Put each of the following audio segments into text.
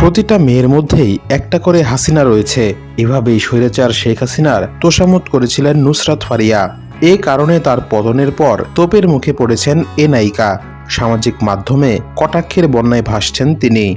প্রতিটা মেয়ের মধ্যেই একটা করে হাসিনা রয়েছে। এভাবেই স্বৈরাচার শেখ হাসিনার তোষামত করেছিলেন নুসরাত ফারিয়া। এ কারণে তার পতনের পর তোপের মুখে পড়েছেন এ নায়িকা। সামাজিক মাধ্যমে কটাক্ষের বন্যায় ভাসছেন তিনি।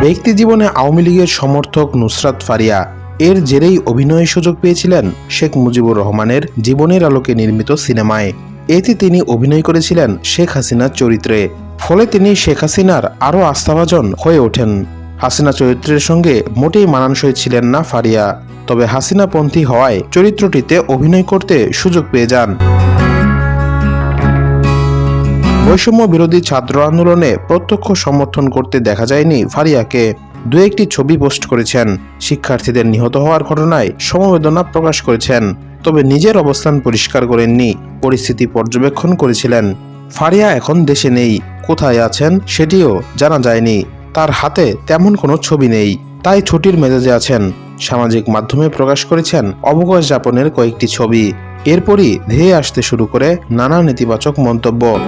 ব্যক্তি জীবনে আওয়ামী লীগের সমর্থক নুসরাত ফারিয়া। এর জেরেই অভিনয়ের সুযোগ পেয়েছিলেন শেখ মুজিবুর রহমানের জীবনের আলোকে নির্মিত সিনেমায়। এতে তিনি অভিনয় করেছিলেন শেখ হাসিনার চরিত্রে। ফলে তিনি শেখ হাসিনার আরও আস্থাভাজন হয়ে ওঠেন। হাসিনা চরিত্রের সঙ্গে মোটেই মানানসই ছিলেন না ফারিয়া। তবে হাসিনাপন্থী হওয়ায় চরিত্রটিতে অভিনয় করতে সুযোগ পেয়ে যান। বৈষম্য বিরোধী ছাত্র আন্দোলনে প্রত্যক্ষ সমর্থন করতে দেখা যায়নি ফারিয়াকে। দু একটি ছবি পোস্ট করেছেন। শিক্ষার্থীদের নিহত হওয়ার ঘটনায় সমবেদনা প্রকাশ করেছেন। তবে নিজের অবস্থান পরিষ্কার করেননি। পরিস্থিতি পর্যবেক্ষণ করেছিলেন। ফারিয়া এখন দেশে নেই। কোথায় আছেন সেটিও জানা যায়নি। তার হাতে তেমন কোনো ছবি নেই। তাই ছুটির মেজাজে আছেন। সামাজিক মাধ্যমে প্রকাশ করেছেন অবকাশ যাপনের কয়েকটি ছবি। এরপরই ধেয়ে আসতে শুরু করে নানা নেতিবাচক মন্তব্য।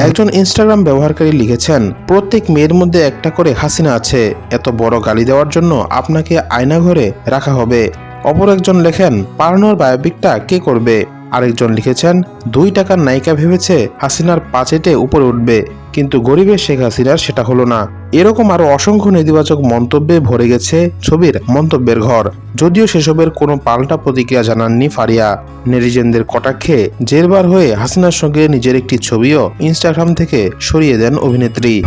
একজন ইনস্টাগ্রাম ব্যবহারকারী লিখেছেন, প্রত্যেক মেয়ের মধ্যে একটা করে হাসিনা আছে। এত বড় গালি দেওয়ার জন্য আপনাকে আয়নাঘরে রাখা হবে। অপর একজন লেখেন পালানোর বায়োপিকটা কে করবে? আরেকজন লিখেছেন, দুই টাকার নায়িকা ভেবেছে হাসিনার পাচেটে উপরে উঠবে, কিন্তু গরিবের শেখ হাসিনার সেটা হলো না। এরকম আরও অসংখ্য নেতিবাচক মন্তব্যে ভরে গেছে ছবির মন্তব্যের ঘর। যদিও সেসবের কোনো পাল্টা প্রতিক্রিয়া জানাননি ফারিয়া। নেটিজেনদের কটাক্ষে জেরবার হয়ে হাসিনার সঙ্গে নিজের একটি ছবিও ইনস্টাগ্রাম থেকে সরিয়ে দেন অভিনেত্রী।